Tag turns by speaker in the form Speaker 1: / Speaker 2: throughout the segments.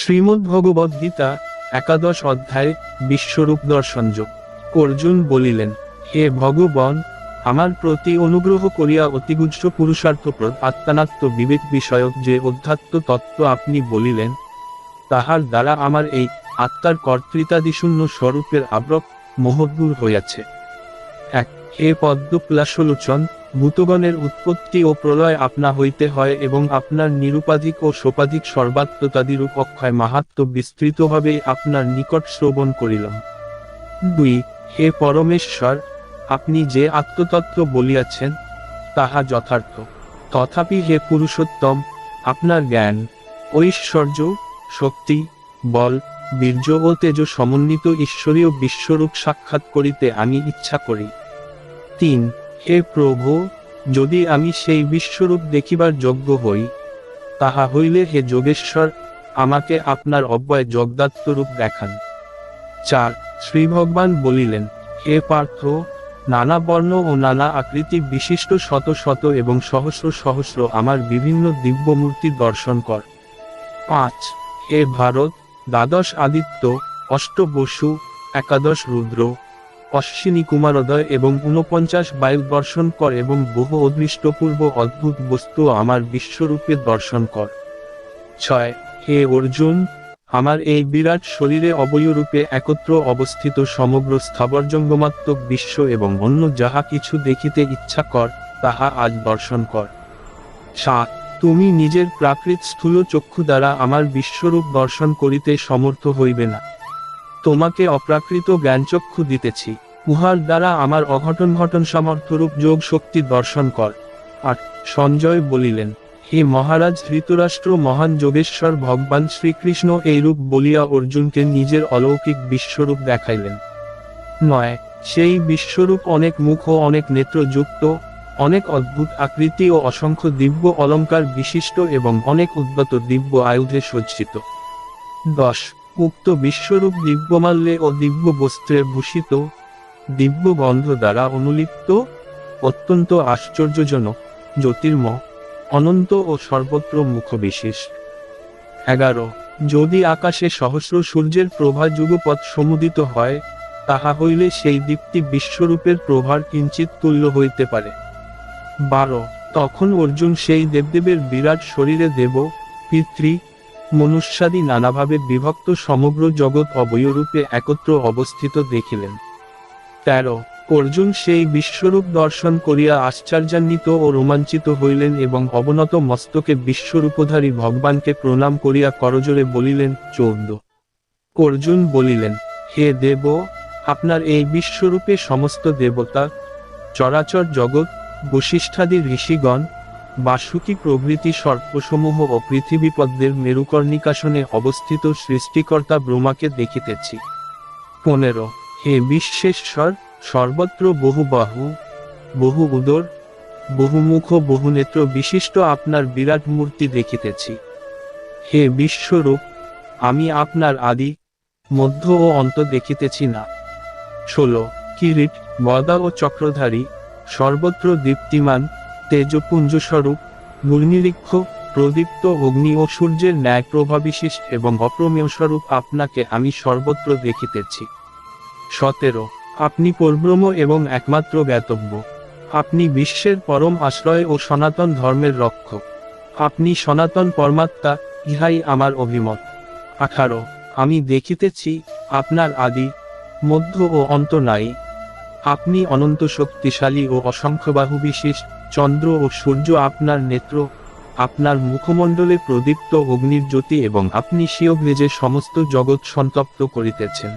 Speaker 1: শ্রীমদ্ ভগবদ্ গীতা, একাদশ অধ্যায়, বিশ্বরূপ দর্শনযোগ অর্জুন বলিলেন, হে ভগবন, আমার প্রতি অনুগ্রহ করিয়া অতিগুজ্জ পুরুষার্থপ্রদ আত্মানাত্ম বিবেক বিষয়ক যে অধ্যাত্ম তত্ত্ব আপনি বলিলেন, তাহার দ্বারা আমার এই আত্মার কর্তৃতাদিশূন্য স্বরূপের আব্রক মোহদূর হইয়াছে। এক, হে পদ্মপ্লাসলোচন ভূতগণের উৎপত্তি ও প্রলয় আপনা হইতে হয় এবং আপনার নিরুপাধিক ও সোপাধিক সর্বাত্মতাদিরূপ অক্ষয় মাহাত্ম বিস্তৃতভাবে আপনার নিকট শ্রবণ করিলাম। দুই, হে পরমেশ্বর, আপনি যে আত্মতত্ত্ব বলিয়াছেন, তাহা যথার্থ। তথাপি হে পুরুষোত্তম, আপনার জ্ঞান, ঐশ্বর্য, শক্তি, বল, বীর্য ও তেজ সমন্বিত ঈশ্বরীয় বিশ্বরূপ সাক্ষাৎ করিতে আমি ইচ্ছা করি। তিন হে প্রভু, যদি আমি সেই বিশ্বরূপ দেখিবার যোগ্য হই, তাহা হইলে হে যোগেশ্বর, আমাকে আপনার অব্যয় জগদাত্মরূপ দেখান। চার শ্রী ভগবান বলিলেন, হে পার্থ, নানা বর্ণ ও নানা আকৃতি বিশিষ্ট শত শত এবং সহস্র সহস্র আমার বিভিন্ন দিব্যমূর্তি দর্শন কর। পাঁচ, হে ভারত, দ্বাদশ আদিত্য অষ্ট বসু একাদশ রুদ্র অশ্বিনী কুমারোদয় এবং ঊনপঞ্চাশ বায়ু দর্শন কর এবং বহু অদৃষ্টপূর্ব অদ্ভুত বস্তু আমার বিশ্বরূপে দর্শন কর। ছয়, হে অর্জুন, আমার এই বিরাট শরীরে অবয়রূপে একত্র অবস্থিত সমগ্র স্থাবরজঙ্গমাত্মক বিশ্ব এবং অন্য যাহা কিছু দেখিতে ইচ্ছা কর, তাহা আজ দর্শন কর। সাত, তুমি নিজের প্রাকৃত স্থূল চক্ষু দ্বারা আমার বিশ্বরূপ দর্শন করিতে সমর্থ হইবে না। তোমাকে অপ্রাকৃত জ্ঞানচক্ষু দিতেছি। উহার দ্বারা আমার অঘটন ঘটন সামর্থ্যরূপ যোগ শক্তি দর্শন কর। আর সঞ্জয় বলিলেন, হে মহারাজ, ধৃতরাষ্ট্র মহান যোগেশ্বর ভগবান শ্রীকৃষ্ণ এইরূপ বলিয়া অর্জুনকে নিজের অলৌকিক বিশ্বরূপ দেখাইলেন। নয়, সেই বিশ্বরূপ অনেক মুখ ও অনেক নেত্রযুক্ত অনেক অদ্ভুত আকৃতি ও অসংখ্য দিব্য অলঙ্কার বিশিষ্ট এবং অনেক উদ্যত দিব্য আয়ুধে সজ্জিত। দশ উক্ত বিশ্বরূপ দিব্যমাল্যে ও দিব্য বস্ত্রে ভূষিত দিব্য গন্ধ দ্বারা অনুলিপ্ত, অত্যন্ত আশ্চর্যজনক, জ্যোতির্ম, অনন্ত ও সর্বত্র মুখবিশেষ। এগারো, যদি আকাশে সহস্র সূর্যের প্রভা যুগপথ সমুদিত হয়, তাহা হইলে সেই দীপ্তি বিশ্বরূপের প্রভার কিঞ্চিত তুল্য হইতে পারে। বারো, তখন অর্জুন সেই দেবদেবের বিরাট শরীরে দেব, পিতৃ মনুষ্যাদি নানাভাবে বিভক্ত সমগ্র জগৎ অবয়রূপে একত্র অবস্থিত দেখিলেন। তেরো, অর্জুন সেই বিশ্বরূপ দর্শন করিয়া আশ্চর্যান্বিত ও রোমাঞ্চিত হইলেন এবং অবনত মস্তকে বিশ্বরূপধারী ভগবানকে প্রণাম করিয়া করজোরে বলিলেন, চৌদ্দ। অর্জুন বলিলেন, হে দেব, আপনার এই বিশ্বরূপে সমস্ত দেবতা, চরাচর জগৎ, বশিষ্ঠাদি ঋষিগণ বাসুকি প্রভৃতি সর্পসমূহ ও পৃথিবীপদ্মের মেরুকর্ণিকাসনে অবস্থিত সৃষ্টিকর্তা ব্রহ্মাকে দেখিতেছি। পনেরো, হে বিশ্বেশ্বর, সর্বত্র বহু বাহু, বহু উদর বহুমুখ বহুনেত্র বিশিষ্ট আপনার বিরাট মূর্তি দেখিতেছি। হে বিশ্বরূপ, আমি আপনার আদি, মধ্য ও অন্ত দেখিতেছি না। ষোলো, কিরিট, গদা ও চক্রধারী, সর্বত্র দীপ্তিমান তেজপুঞ্জ স্বরূপ দুর্নিরীক্ষ প্রদীপ্ত অগ্নি ও সূর্যের ন্যায় প্রভাবিশেষ এবং অপ্রমেয় স্বরূপ আপনাকে আমি সর্বত্র দেখিতেছি। সতেরো, আপনি পরব্রহ্ম এবং একমাত্র জ্ঞাতব্য। আপনি বিশ্বের পরম আশ্রয় ও সনাতন ধর্মের রক্ষক। আপনি সনাতন পরমাত্মা, ইহাই আমার অভিমত। আঠারো, আমি দেখিতেছি আপনার আদি, মধ্য ও অন্ত নাই। আপনি অনন্ত শক্তিশালী ও অসংখ্যবাহু বিশেষ চন্দ্র ও সূর্য আপনার নেত্র, আপনার মুখমণ্ডলে প্রদীপ্ত অগ্নির জ্যোতি এবং আপনি শিওগ্রেজে সমস্ত জগৎ সন্তপ্ত করিতেছেন।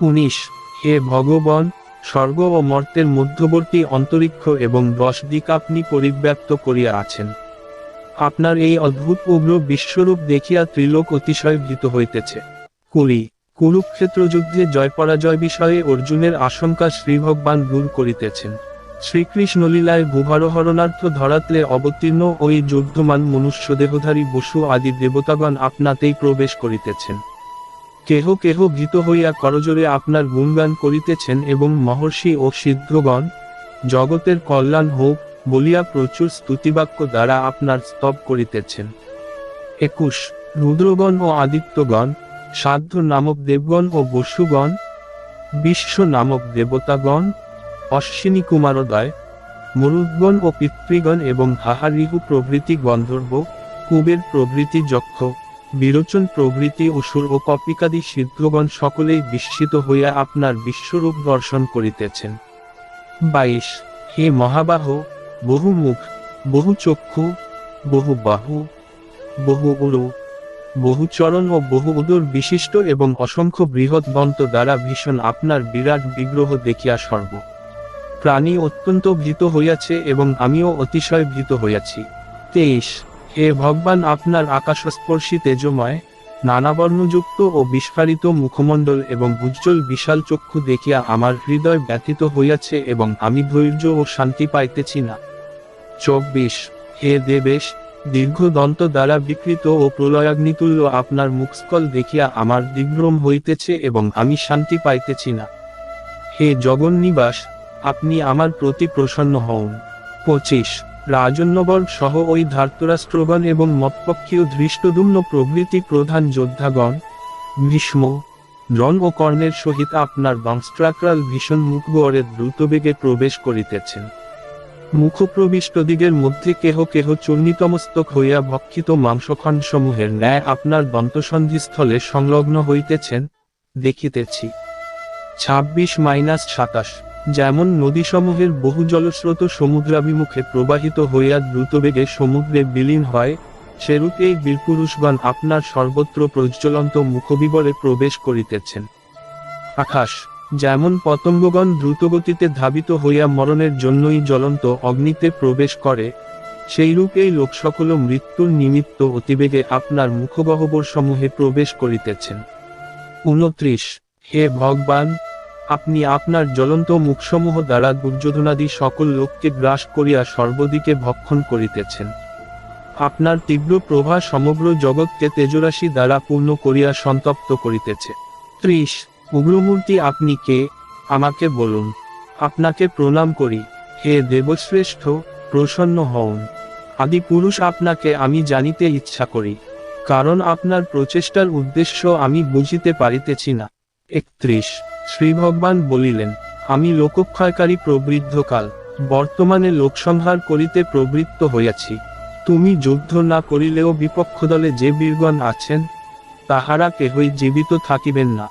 Speaker 1: উনিশ, হে ভগবান, স্বর্গ ও মর্তের মধ্যবর্তী অন্তরিক্ষ এবং দশ দিক আপনি পরিব্যাপ্ত করিয়া আছেন। আপনার এই অদ্ভুত উগ্র বিশ্বরূপ দেখিয়া ত্রিলোক অতিশয় ভীত হইতেছে। কুড়ি কুরুক্ষেত্র যুদ্ধে জয় পরাজয় বিষয়ে অর্জুনের আশঙ্কা শ্রীভগবান দূর করিতেছেন। শ্রীকৃষ্ণ লীলায় ভূভারহরণার্থ ধরাতলে অবতীর্ণ ওই যুদ্ধমান মনুষ্যদেহধারী বসু আদি দেবতাগণ আপনাতেই প্রবেশ করিতেছেন। কেহ কেহ ভীত হইয়া করজোরে আপনার গুণগান করিতেছেন এবং মহর্ষি ও সিদ্ধগণ, জগতের কল্যাণ হোক বলিয়া প্রচুর স্তুতিবাক্য দ্বারা আপনার স্তব করিতেছেন। একুশ, রুদ্রগণ ও আদিত্যগণ, সাধ্য নামক দেবগণ ও বসুগণ, বিশ্ব নামক দেবতাগণ অশ্বিনী কুমারোদয় মরুদ্গণ ও পিতৃগণ এবং হাহারিহু প্রভৃতি গন্ধর্ব, কুবের প্রভৃতি যক্ষ বিরোচন প্রভৃতি অসুর ও কপিকাদি সিদ্ধগণ সকলেই বিস্মিত হইয়া আপনার বিশ্বরূপ দর্শন করিতেছেন। বাইশ, হে মহাবাহ বহু মুখ বহু চক্ষু, বহু বাহু, বহু উরু, বহু চরণ ও বহু উদর বিশিষ্ট এবং অসংখ্য বৃহৎ দন্ত দ্বারা ভীষণ আপনার বিরাট বিগ্রহ দেখিয়া সর্ব। প্রাণী অত্যন্ত ভীত হইয়াছে এবং আমিও অতিশয় ভীত হইয়াছি। তেইশ, হে ভগবান, আপনার আকাশস্পর্শী তেজময়, নানাবর্ণযুক্ত ও বিস্ফারিত মুখমণ্ডল এবং উজ্জ্বল বিশাল চক্ষু দেখিয়া আমার হৃদয় ব্যথিত হইয়াছে এবং আমি ধৈর্য ও শান্তি পাইতেছি না। চব্বিশ, হে দেবেশ, দীর্ঘ দন্ত দ্বারা বিকৃত ও প্রলয়াগ্নিতুল্য আপনার মুখস্কল দেখিয়া আমার দিগ্ভ্রম হইতেছে এবং আমি শান্তি পাইতেছি না। হে জগন্নিবাস আপনি আমার প্রতি প্রসন্ন হন। পঁচিশ রাজন্যবর সহ ওই ধার্তরাষ্ট্রগণ এবং মতপক্ষীয় ধৃষ্টদুম্ন প্রভৃতি প্রধান যোদ্ধাগণ, ভীষ্ম, রণ ও কর্ণের সহিত আপনার দংস্ট্রাকরাল ভীষণ মুখগড়ে দ্রুতবেগে প্রবেশ করিতেছেন। মুখপ্রবিষ্টদিগের মধ্যে কেহ কেহ চূর্ণিতমস্তক হইয়া ভক্ষিত মাংসখণ্ড সমূহের ন্যায় আপনার দন্তসন্ধিস্থলে সংলগ্ন হইতেছেন, দেখিতেছি। ছাব্বিশ মাইনাস সাতাশ। যেমন নদীসমূহের বহু জলস্রোত সমুদ্রাভিমুখে প্রবাহিত হইয়া দ্রুতবেগে সমুদ্রে বিলীন হয়, সেরূপ এই বীরপুরুষগণ আপনার সর্বত্র প্রজ্বলন্ত মুখবিবরে প্রবেশ করিতেছেন। আকাশ, যেমন পতঙ্গগণ দ্রুতগতিতে ধাবিত হইয়া মরণের জন্যই জ্বলন্ত অগ্নিতে প্রবেশ করে, সেইরূপ এই লোকসকল মৃত্যুর নিমিত্ত অতিবেগে আপনার মুখগহ্বর সমূহে প্রবেশ করিতেছেন। উনত্রিশ হে ভগবান! আপনি আপনার জ্বলন্ত মুখসমূহ দ্বারা দুর্যোধনাদি সকল লোককে গ্রাস করিয়া সর্বদিকে ভক্ষণ করিতেছেন। আপনার তীব্র প্রভা সমগ্র জগৎকে তেজরাশি দ্বারা পূর্ণ করিয়া সন্তপ্ত করিতেছে। ত্রিশ, উগ্রমূর্তি আপনি কে? আমাকে বলুন। আপনাকে প্রণাম করি। হে দেবশ্রেষ্ঠ, প্রসন্ন হন আদি পুরুষ আপনাকে আমি জানিতে ইচ্ছা করি। কারণ আপনার প্রচেষ্টার উদ্দেশ্য আমি বুঝিতে পারিতেছি না। একত্রিশ, শ্রীভগবান বলিলেন, আমি লোকক্ষয়কারী প্রবৃদ্ধকাল, বর্তমানে লোকসংহার করিতে প্রবৃত্ত হইয়াছি। তুমি যুদ্ধ না করিলেও বিপক্ষ দলে যে বীরগণ আছেন, তাহারা কেহই জীবিত থাকিবেন না।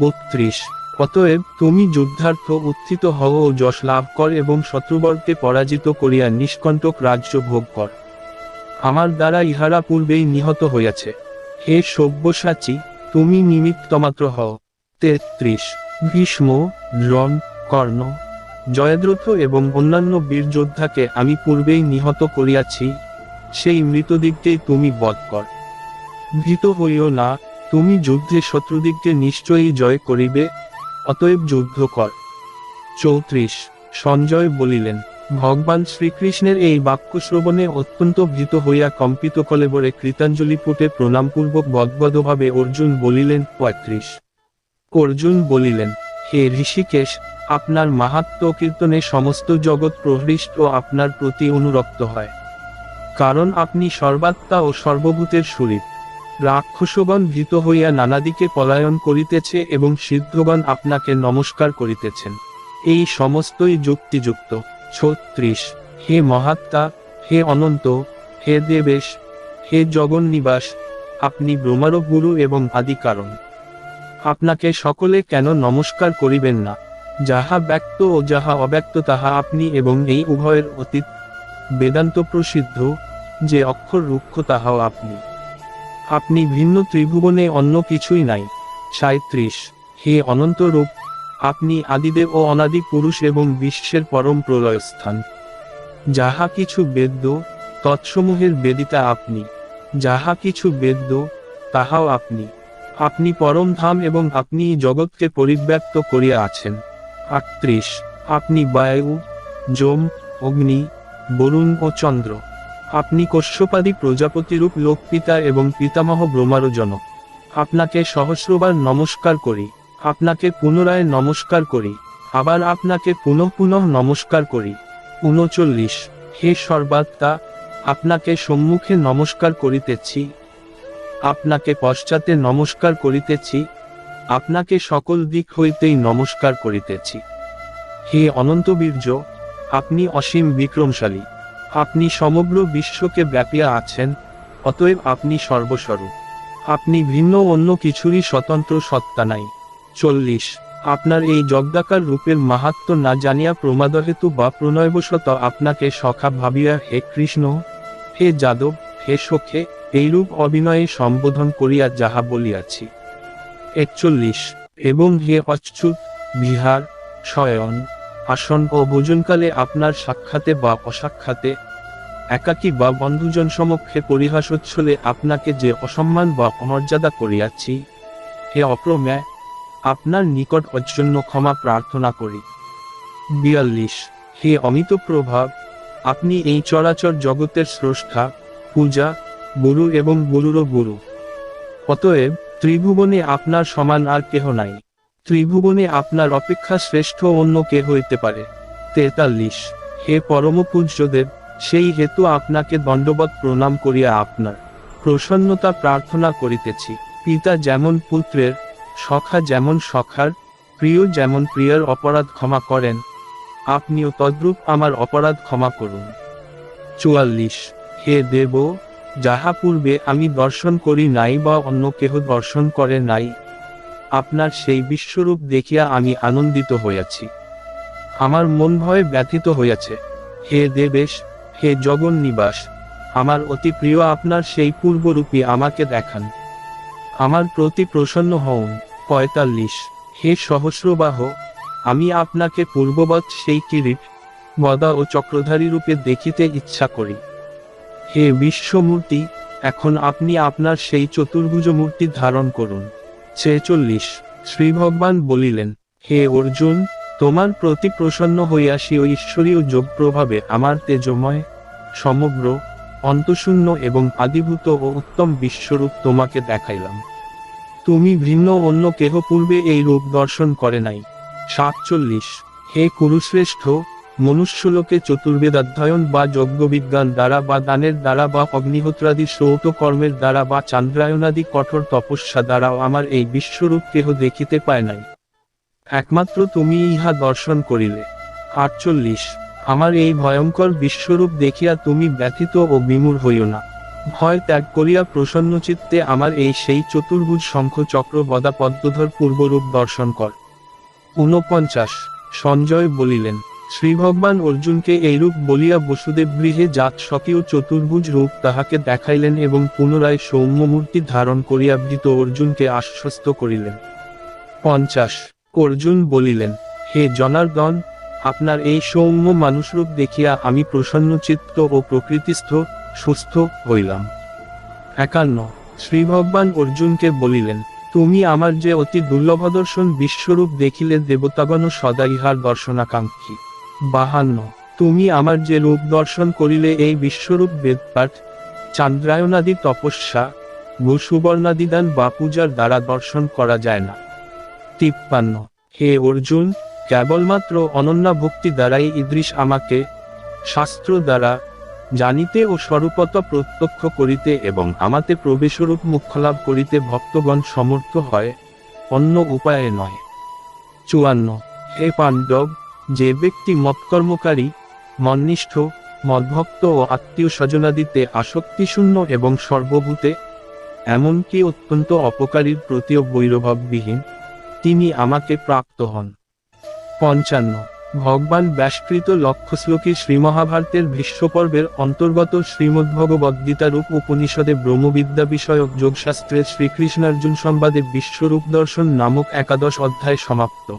Speaker 1: বত্রিশ, অতএব তুমি যুদ্ধার্থ উত্থিত হও ও যশ লাভ কর এবং শত্রুবর্গকে পরাজিত করিয়া নিষ্কণ্টক রাজ্য ভোগ কর। আমার দ্বারা ইহারা পূর্বেই নিহত হইয়াছে। হে সব্যসাচী তুমি নিমিত্তমাত্র হও। তেত্রিশ। ভীষ্ম রণ কর্ণ, জয়দ্রথ এবং অন্যান্য বীর যোদ্ধাকে আমি পূর্বেই নিহত করিয়াছি। সেই মৃতদিগকেই তুমি বধ কর। ভীত হইও না, তুমি যুদ্ধে শত্রুদিগকে নিশ্চয়ই জয় করিবে, অতএব যুদ্ধ কর। চৌত্রিশ। সঞ্জয় বলিলেন ভগবান শ্রীকৃষ্ণের এই বাক্য শ্রবণে অত্যন্ত ভীত হইয়া কম্পিত কলেবরে কৃতাঞ্জলি পুটে প্রণামপূর্বক গদগদভাবে অর্জুন বলিলেন, পঁয়ত্রিশ। অর্জুন বলিলেন, হে ঋষিকেশ, আপনার মাহাত্ম কীর্তনে সমস্ত জগৎ প্রহৃষ্ট ও আপনার প্রতি অনুরক্ত হয়। কারণ আপনি সর্বাত্মা ও সর্বভূতের শরীর রাক্ষসগণ ভীত হইয়া নানাদিকে পলায়ন করিতেছে এবং সিদ্ধগণ আপনাকে নমস্কার করিতেছেন। এই সমস্তই যুক্তিযুক্ত। ছত্রিশ, হে মহাত্মা, হে অনন্ত, হে দেবেশ, হে জগন্নিবাস, আপনি ব্রহ্মার গুরু এবং আদি কারণ আপনাকে সকলে কেন নমস্কার করিবেন না? যাহা ব্যক্ত ও যাহা অব্যক্ত তাহা আপনি এবং এই উভয়ের অতীত, বেদান্ত প্রসিদ্ধ, যে অক্ষর রুক্ষ তাহাও আপনি। আপনি ভিন্ন ত্রিভুবনে অন্য কিছুই নাই। সাঁত্রিশ হে অনন্ত রূপ আপনি আদিদেব ও অনাদি পুরুষ এবং বিশ্বের পরম প্রলয়স্থান। যাহা কিছু বেদ্য, তৎসমূহের বেদিতা আপনি। যাহা কিছু বেদ্য, তাহাও আপনি। আপনি পরম ধাম এবং আপনি জগৎকে পরিব্যাপ্ত করিয়া আছেন। আটত্রিশ, আপনি বায়ু যম অগ্নি, বরুণ ও চন্দ্র। আপনি কশ্যপাদি প্রজাপতিরূপ লোকপিতা এবং পিতামহ ব্রহ্মারও জনক আপনাকে সহস্রবার নমস্কার করি। আপনাকে পুনরায় নমস্কার করি। আবার আপনাকে পুনঃ পুনঃ নমস্কার করি। উনচল্লিশ। হে সর্বাত্মা, আপনাকে সম্মুখে নমস্কার করিতেছি। আপনাকে পশ্চাতে নমস্কার করিতেছি। আপনাকে সকল দিক হইতেই নমস্কার করিতেছি। হে অনন্ত বীর্য আপনি অসীম বিক্রমশালী। আপনি সমগ্র বিশ্বকে ব্যাপিয়া আছেন, অতএব আপনি সর্বস্বরূপ। আপনি ভিন্ন অন্য কিছুরই স্বতন্ত্র সত্তা নাই। চল্লিশ। আপনার এই জগদাকার রূপের মাহাত্ম না জানিয়া প্রমাদহেতু বা প্রণয়বশত আপনাকে সখা ভাবিয়া, হে কৃষ্ণ, হে যাদব, হে সখে, এইরূপ অভিনয়ে সম্বোধন করিয়া যাহা বলিয়াছি। একচল্লিশ। এবং হে অচ্যুত, বিহার, শয়ন, আসন ও ভোজনকালে আপনার সাক্ষাতে বা অসাক্ষাতে একাকী বা বন্ধুজন সমক্ষে পরিহাসোচ্ছলে আপনাকে যে অসম্মান বা অমর্যাদা করিয়াছি, হে অপ্রমেয় আপনার নিকট অজন্য ক্ষমা প্রার্থনা করি। বিয়াল্লিশ। হে অমিত প্রভাব, আপনি এই চরাচর জগতের স্রষ্টা, পূজা, গুরু এবং গুরুরও গুরু। অতএব, ত্রিভুবনে আপনার সমান আর কেহ নাই। ত্রিভুবনে আপনার অপেক্ষা শ্রেষ্ঠ অন্য কে হইতে পারে। তেতাল্লিশ। হে পরম পূজ্যদেব সেই হেতু আপনাকে দণ্ডবত প্রণাম করিয়া আপনার প্রসন্নতা প্রার্থনা করিতেছি। পিতা যেমন পুত্রের সখা যেমন সখার, প্রিয় যেমন প্রিয়র অপরাধ ক্ষমা করেন। আপনিও তদ্রূপ আমার অপরাধ ক্ষমা করুন। চুয়াল্লিশ। হে দেব, যাহা পূর্বে আমি দর্শন করি নাই বা অন্য কেহ দর্শন করে নাই, আপনার সেই বিশ্বরূপ দেখিয়া আমি আনন্দিত হইয়াছি। আমার মন ভয়ে ব্যথিত হইয়াছে। হে দেবেশ, হে জগন্নিবাস, আমার অতি প্রিয় আপনার সেই পূর্বরূপী আমাকে দেখান। আমার প্রতি প্রসন্ন হউন, পঁয়তাল্লিশ। হে সহস্রবাহ, আমি আপনাকে পূর্ববৎ সেই কিরিট গদা ও চক্রধারী রূপে দেখিতে ইচ্ছা করি। হে বিশ্বমূর্তি, এখন আপনি আপনার সেই চতুর্ভুজ মূর্তি ধারণ করুন। ছেচল্লিশ। শ্রী ভগবান বলিলেন, হে অর্জুন, তোমার প্রতি প্রসন্ন হইয়া ও ঈশ্বরীয় যোগ প্রভাবে আমার তেজময়, সমগ্র অন্তশূন্য এবং আদিভূত ও উত্তম বিশ্বরূপ তোমাকে দেখাইলাম। তুমি ভিন্ন অন্য কেহ পূর্বে এই রূপ দর্শন করে নাই। সাতচল্লিশ। হে কুরুশ্রেষ্ঠ, মনুষ্যলোকে চতুর্বেদাধ্যয়ন বা যজ্ঞবিজ্ঞান দ্বারা বা দানের দ্বারা বা অগ্নিহোত্রাদি শ্রৌত কর্মের দ্বারা বা চান্দ্রায়নাদি কঠোর তপস্যা দ্বারাও আমার এই বিশ্বরূপ কেহ দেখিতে পায় নাই। একমাত্র তুমি ইহা দর্শন করিলে। আটচল্লিশ। আমার এই ভয়ঙ্কর বিশ্বরূপ দেখিয়া তুমি ব্যথিত ও বিমূর হইও না। ভয় ত্যাগ করিয়া প্রসন্ন চিত্তে আমার এই সেই চতুর্ভুজ শঙ্খ চক্র বদা পদ্মধর পূর্বরূপ দর্শন কর। ঊনপঞ্চাশ, সঞ্জয় বলিলেন, শ্রী ভগবান অর্জুনকে এইরূপ বলিয়া বসুদেব গৃহে জাত স্বকীয় চতুর্ভুজ রূপ তাহাকে দেখাইলেন এবং পুনরায় সৌম্য মূর্তি ধারণ করিয়া ভীত অর্জুনকে আশ্বস্ত করিলেন। পঞ্চাশ, অর্জুন বলিলেন, হে জনার্দন আপনার এই সৌম্য মানুষরূপ দেখিয়া আমি প্রসন্ন চিত্ত ও প্রকৃতিস্থ, সুস্থ হইলাম। একান্ন শ্রী ভগবান অর্জুনকে বলিলেন, তুমি আমার যে অতি দুর্লভদর্শন বিশ্বরূপ দেখিলে দেবতাগণ সদা ইহার দর্শনাকাঙ্ক্ষী। বাহান্ন, তুমি আমার যে রূপ দর্শন করিলে এই বিশ্বরূপ বেদপাঠ, চান্দ্রায়নাদি তপস্যা, ভূসুবর্ণাদিদান বা পূজার দ্বারা দর্শন করা যায় না। তিপ্পান্ন, হে অর্জুন কেবলমাত্র অনন্যা ভক্তি দ্বারাই ইদৃশ আমাকে শাস্ত্র দ্বারা জানিতে ও স্বরূপত প্রত্যক্ষ করিতে এবং আমাতে প্রবেশরূপ মুখ্যলাভ করিতে ভক্তগণ সমর্থ হয়, অন্য উপায়ে নয়। চুয়ান্ন, হে পাণ্ডব, যে ব্যক্তি মৎকর্মকারী, মন্নিষ্ঠ, মদভক্ত ও আত্মীয় স্বজনাদিতে আসক্তিশূন্য এবং সর্বভূতে, এমনকি অত্যন্ত অপকারীর প্রতিও বৈরভাববিহীন, তিনি আমাকে প্রাপ্ত হন। পঞ্চান্ন। ভগবান ব্যাসকৃত লক্ষ্যশ্লোকী শ্রীমহাভারতের ভীষ্মপর্বের অন্তর্গত শ্রীমদ্ভগবদ্গীতারূপ উপনিষদে ব্রহ্মবিদ্যা বিষয়ক যোগশাস্ত্রের শ্রীকৃষ্ণার্জুন সংবাদে বিশ্বরূপ দর্শন নামক একাদশ অধ্যায় সমাপ্ত।